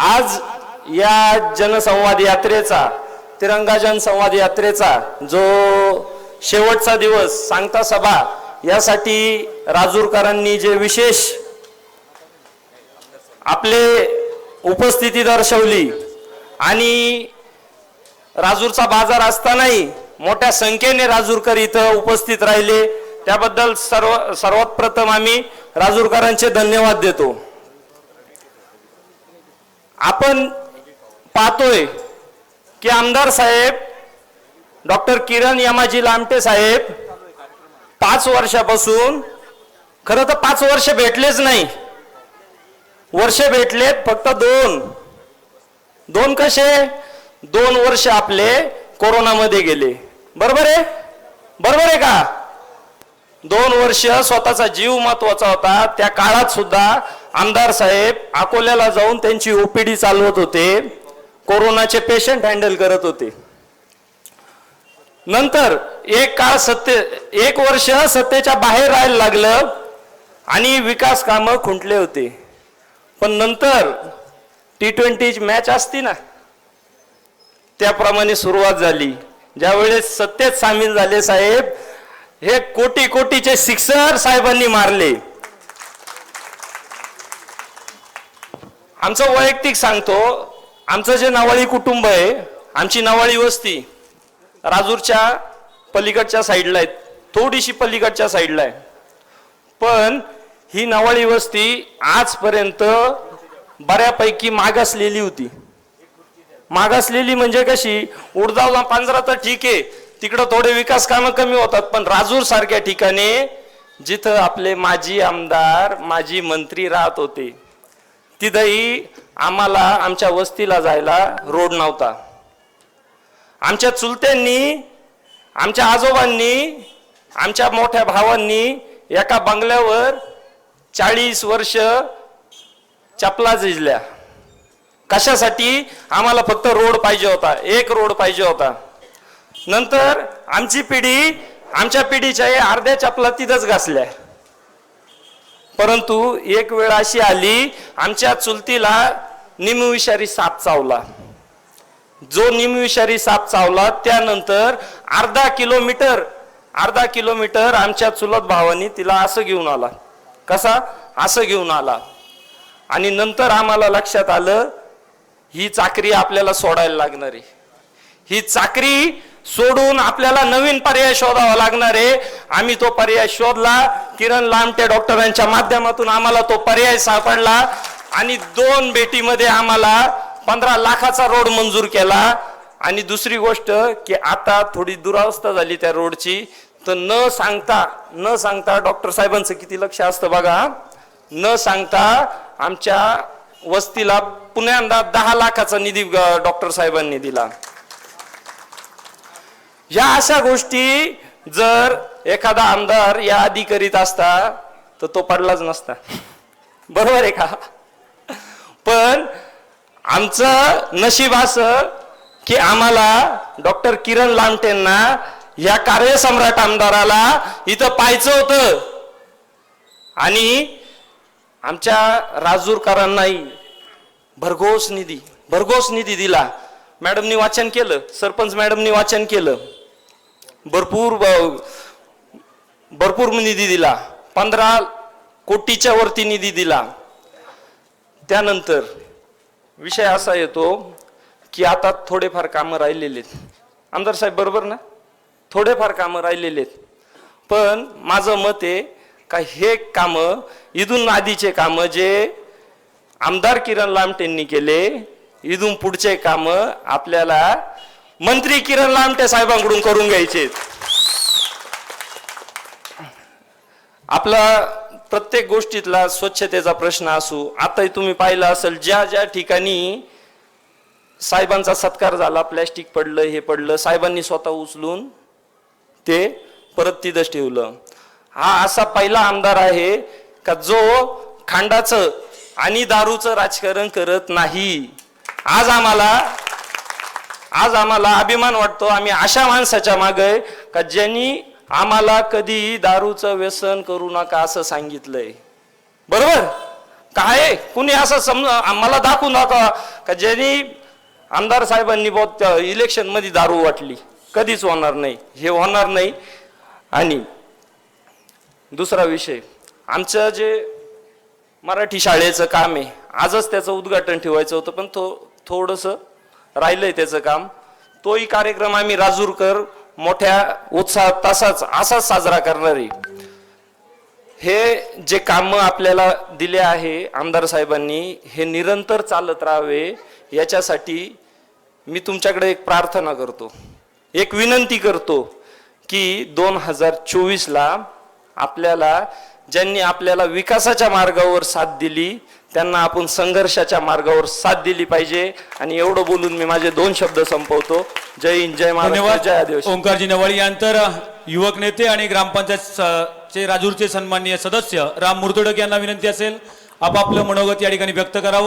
आज या जनसंवाद यात्रेचा तिरंगा जनसंवाद यात्रेचा जो शेवटचा दिवस सांगता सभा यासाठी राजूरकरांनी जे विशेष आपले उपस्थिती दर्शवली आणि राजूरचा बाजार असतानाही मोठ्या संख्येने राजूरकर इथं उपस्थित राहिले त्याबद्दल सर्व सर्वात प्रथम आम्ही राजूरकरांचे धन्यवाद देतो. आपण पाहतोय की आमदार साहेब डॉक्टर किरण यमाजी लामटे साहेब पाच वर्षापासून खरं तर पाच वर्ष भेटलेच नाही. वर्ष भेटलेत फक्त दोन. दोन कसे? दोन वर्ष आपले कोरोनामध्ये गेले. बरोबर आहे? बरोबर आहे का? दोन वर्ष स्वतःचा जीव महत्त्वाचा होता. त्या काळात सुद्धा आमदार साहेब अकोल्याला जाऊन त्यांची ओपीडी चालवत होते. कोरोनाचे पेशंट हँडल करत होते. नंतर एक काळ सत्य एक वर्ष सत्तेच्या बाहेर राहायला लागलं आणि विकास कामं खुंटले होते. पण नंतर टी ट्वेंटी मॅच असती ना त्याप्रमाणे सुरुवात झाली. ज्यावेळेस सत्तेत सामील झाले साहेब हे कोटी कोटीचे सिक्सर साहेबांनी मारले. आमचं वैयक्तिक सांगतो आमचं जे नवाळी कुटुंब आहे आमची नवाळी वस्ती राजूरच्या पलीकडच्या साईडला आहे थोडीशी पलीकडच्या साईडला आहे. पण ही नवाळी वस्ती आजपर्यंत बऱ्यापैकी मागासलेली होती. मागासलेली म्हणजे कशी उडदावला पांजरा तर ठीक आहे तिकडं थोडे विकास कामं कमी होतात पण राजूर सारख्या ठिकाणी जिथं आपले माजी आमदार माजी मंत्री राहत होते तिथंही आम्हाला आमच्या वस्तीला जायला रोड नव्हता. आमच्या चुलत्यांनी आमच्या आजोबांनी आमच्या मोठ्या भावांनी एका बंगल्यावर चाळीस वर्ष चपला झिजल्या. कशासाठी? आम्हाला फक्त रोड पाहिजे होता. एक रोड पाहिजे होता. नंतर आमची पिढी आमच्या पिढीच्या या अर्ध्या चपला तिथंच घासल्या. परंतु एक वेळ अशी आली आमच्या चुलतीला निमविषारी साप चावला. जो निमविषारी साप चावला त्यानंतर अर्धा किलोमीटर अर्धा किलोमीटर आमच्या चुलत भावानी तिला असं घेऊन आला. कसा? असं घेऊन आला. आणि नंतर आम्हाला लक्षात आलं ही चाकरी आपल्याला सोडायला लागणार आहे. ही चाकरी सोडून आपल्याला नवीन पर्याय शोधावा लागणार आहे. आम्ही तो पर्याय शोधला किरण लामटे डॉक्टरांच्या माध्यमातून आम्हाला तो पर्याय सापडला आणि दोन बेटीमध्ये आम्हाला पंधरा लाखाचा रोड मंजूर केला. आणि दुसरी गोष्ट की आता थोडी दुरावस्था झाली त्या रोडची. तर न सांगता न सांगता डॉक्टर साहेबांचं किती लक्ष असतं बघा. न सांगता आमच्या वस्तीला पुण्यांदा दहा लाखाचा निधी डॉक्टर साहेबांनी दिला. या अशा गोष्टी जर एखादा आमदार या आधी करीत असता तर तो पडलाच नसता. बरोबर आहे का? पण आमचं नशीब असं की आम्हाला डॉक्टर किरण लामटेंना या कार्यसम्राट आमदाराला इथं पाहायचं होतं. आणि आमच्या राजूरकरांनाही भरघोस निधी भरघोस निधी दिला. मॅडमनी वाचन केलं सरपंच मॅडमनी वाचन केलं. भरपूर ब- भरपूर निधी दिला. पंधरा कोटीच्या वरती निधी दिला. त्यानंतर विषय असा येतो की आता थोडेफार कामं राहिलेले आहेत आमदार साहेब बरोबर ना? थोडेफार कामं राहिलेले आहेत पण माझं मत आहे का हे कामं इथून आधीचे कामं जे आमदार किरण लामटेंनी केले इथून पुढचे कामं आपल्याला मंत्री किरण लामटे साहेबांकडून करून घ्यायचे आपला प्रत्येक गोष्टीतला स्वच्छतेचा प्रश्न असू आताही तुम्ही पाहिलं असेल ज्या ज्या ठिकाणी साहेबांचा सत्कार झाला प्लॅस्टिक पडलं हे पडलं साहेबांनी स्वतः उचलून ते परत तिथंच ठेवलं. हा असा पहिला आमदार आहे का जो खांडाचं आणि दारूचं राजकारण करत नाही. आज आम्हाला आज आम्हाला अभिमान वाटतो आम्ही अशा माणसाच्या मागे का ज्यांनी आम्हाला कधीही दारूचं व्यसन करू नका असं सांगितलंय. बरोबर? काय कुणी असं समजा मला दाखवू नका का ज्यांनी आमदार साहेबांनी बहुत इलेक्शनमध्ये दारू वाटली. कधीच होणार नाही. हे होणार नाही. आणि दुसरा विषय आमचं जे मराठी शाळेचं काम आहे आजच त्याचं उद्घाटन ठेवायचं होतं पण थो थोडंसं राहिलंय त्याचं काम. तोही कार्यक्रम आम्ही राजूरकर मोठ्या उत्साहात तसाच असाच साजरा करणारी. हे जे कामं आपल्याला दिले आहे आमदार साहेबांनी हे निरंतर चालत राहावे याच्यासाठी मी तुमच्याकडे एक प्रार्थना करतो. एक विनंती करतो की दोन हजार चोवीसला आपल्याला ज्यांनी आपल्याला विकासाच्या मार्गावर साथ दिली त्यांना आपण संघर्षाच्या मार्गावर साथ दिली पाहिजे. आणि एवढं बोलून मी माझे दोन शब्द संपवतो. जय हिंद जय महाराष्ट्र धन्यवाद. जय आदिवासी. ओंकारजी नवाळी यांतर युवक नेते आणि ग्रामपंचायत स- चे राजूरचे सन्माननीय सदस्य राम मुर्तडक यांना विनंती असेल. आपापलं मनोगत या ठिकाणी व्यक्त करावं.